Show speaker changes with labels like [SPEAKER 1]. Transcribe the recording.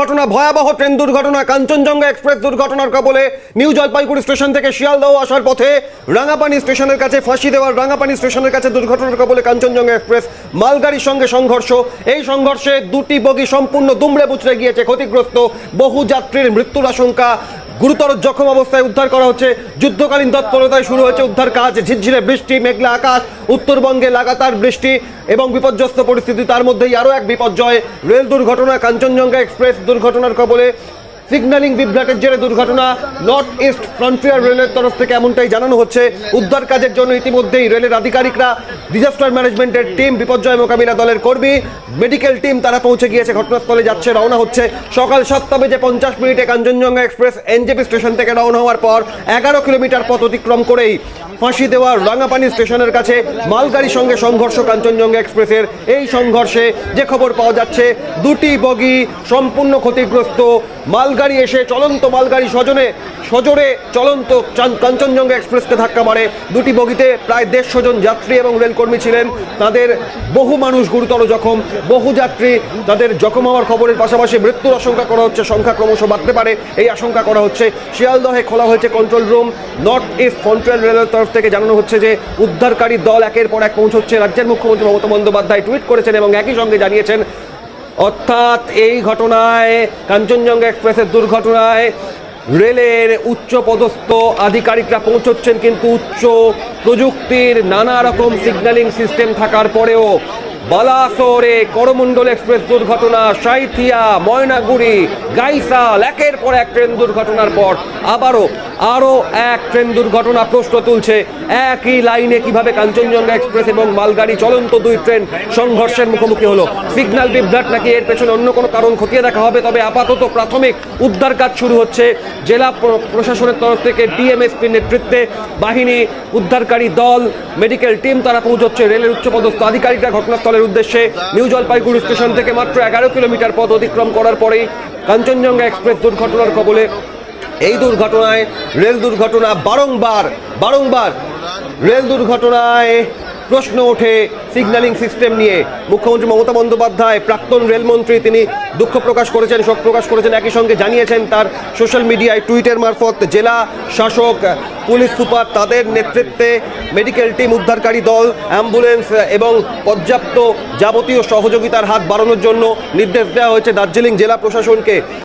[SPEAKER 1] ঘটনা ভয়াবহ ট্রেন দুর্ঘটনা, কাঞ্চনজঙ্ঘা এক্সপ্রেস দুর্ঘটনার কবলে নিউ জলপাইগুড়ি স্টেশন থেকে শিয়ালদহ আসার পথে রাঙাপানি স্টেশনের কাছে ফাঁসি দেওয়ার রাঙাপানি স্টেশনের কাছে দুর্ঘটনার কবলে কাঞ্চনজঙ্ঘা এক্সপ্রেস মালগাড়ির সঙ্গে সংঘর্ষ। এই সংঘর্ষে দুটি বগি সম্পূর্ণ দুমড়ে বুচড়ে গিয়েছে ক্ষতিগ্রস্ত বহু যাত্রীর মৃত্যুর আশঙ্কা। গুরুতর জখম অবস্থায় উদ্ধার করা হচ্ছে। যুদ্ধকালীন তৎপরতায় শুরু হয়েছে উদ্ধার কাজ। ঝিরঝিরে বৃষ্টি, মেঘলা আকাশ, উত্তরবঙ্গে লাগাতার বৃষ্টি এবং বিপর্যস্ত পরিস্থিতি। তার মধ্যেই আরও এক বিপর্যয়। রেল দুর্ঘটনা, কাঞ্চনজঙ্ঘা এক্সপ্রেস দুর্ঘটনার কবলে সিগন্যালিং বিভ্রাটের জেরে দুর্ঘটনা। নর্থ ইস্ট ফ্রন্টিয়ার রেলের তরফ থেকে এমনটাই জানানো হচ্ছে। উদ্ধার কাজের জন্য ইতিমধ্যেই রেলের আধিকারিকরা ডিজাস্টার ম্যানেজমেন্টের টিম বিপর্যয় মোকাবিলা দলের কর্মী মেডিকেল টিম তারা পৌঁছে গিয়েছে, ঘটনাস্থলে যাচ্ছে, রওনা হচ্ছে। সকাল সাতটা বেজে পঞ্চাশ মিনিটে কাঞ্চনজঙ্ঘা এক্সপ্রেস এনজেপি স্টেশন থেকে রওনা হওয়ার পর এগারো কিলোমিটার পথ অতিক্রম করেই ফাঁসি দেওয়া রাঙাপানি স্টেশনের কাছে মালগাড়ির সঙ্গে সংঘর্ষ কাঞ্চনজঙ্ঘা এক্সপ্রেসের এই সংঘর্ষে যে খবর পাওয়া যাচ্ছে, দুটি বগি সম্পূর্ণ ক্ষতিগ্রস্ত মালগাড়ি এসে চলন্ত মালগাড়ি সজনে, সজোরে চলন্ত চান- কাঞ্চনজঙ্ঘা এক্সপ্রেসকে ধাক্কা মারে। দুটি বগিতে প্রায় দেড়শো জন যাত্রী এবং রেলকর্মী ছিলেন। তাদের বহু মানুষ গুরুতর জখম, বহু যাত্রী তাদের জখম হওয়ার খবরের পাশাপাশি মৃত্যুর আশঙ্কা করা হচ্ছে, সংখ্যা ক্রমশ বাড়তে পারে। এই আশঙ্কা করা হচ্ছে। শিয়ালদহে খোলা হয়েছে control room north east control রেলের তরফ থেকে জানানো হচ্ছে যে, উদ্ধারকারী দল একের পর এক পৌঁছচ্ছে। রাজ্যের মুখ্যমন্ত্রী মমতা বন্দ্যোপাধ্যায় টুইট করেছেন এবং একই সঙ্গে জানিয়েছেন অর্থাৎ এই ঘটনায়, কাঞ্চনজঙ্ঘা এক্সপ্রেসের দুর্ঘটনায় রেলের উচ্চ পদস্থ আধিকারিকরা পৌঁছচ্ছেন কিন্তু উচ্চ প্রযুক্তির নানা রকম সিগন্যালিং সিস্টেম থাকার পরেও বালাসোরে করমণ্ডল এক্সপ্রেস দুর্ঘটনা, সাইথিয়া, ময়নাগুড়ি, গাইসাল, একের পর এক ট্রেন দুর্ঘটনার পর আবারও আরও এক ট্রেন দুর্ঘটনা প্রশ্ন তুলছে। একই লাইনে কীভাবে কাঞ্চনজঙ্ঘা এক্সপ্রেস এবং মালগাড়ি চলন্ত দুই ট্রেন সংঘর্ষের মুখোমুখি হলো? সিগন্যাল বিভ্রাট নাকি এর পেছনে অন্য কোনো কারণ খতিয়ে দেখা হবে? তবে আপাতত প্রাথমিক উদ্ধার কাজ শুরু হচ্ছে। জেলা প্র- প্রশাসনের তরফ থেকে ডিএমএসপির নেতৃত্বে বাহিনী, উদ্ধারকারী দল, মেডিকেল টিম তারা পৌঁছচ্ছে। রেলের উচ্চপদস্থ আধিকারিকরা ঘটনাস্থলের উদ্দেশ্যে নিউ জলপাইগুড়ি স্টেশন থেকে মাত্র এগারো কিলোমিটার পথ অতিক্রম করার পরেই কাঞ্চনজঙ্ঘা এক্সপ্রেস দুর্ঘটনার কবলে এই দুর্ঘটনায় রেল দুর্ঘটনা বারংবার বারংবার রেল দুর্ঘটনায় প্রশ্ন ওঠে সিগন্যালিং সিস্টেম নিয়ে। মুখ্যমন্ত্রী মমতা বন্দ্যোপাধ্যায়, প্রাক্তন রেলমন্ত্রী তিনি দুঃখ প্রকাশ করেছেন, শোক প্রকাশ করেছেন, একই সঙ্গে জানিয়েছেন তার সোশ্যাল মিডিয়ায় টুইটের মারফত জেলা শাসক, পুলিশ সুপার, তাদের নেতৃত্বে মেডিকেল টিম উদ্ধারকারী দল অ্যাম্বুলেন্স এবং পর্যাপ্ত যাবতীয় সহযোগিতার হাত বাড়ানোর জন্য নির্দেশ দেওয়া হয়েছে দার্জিলিং জেলা প্রশাসনকে।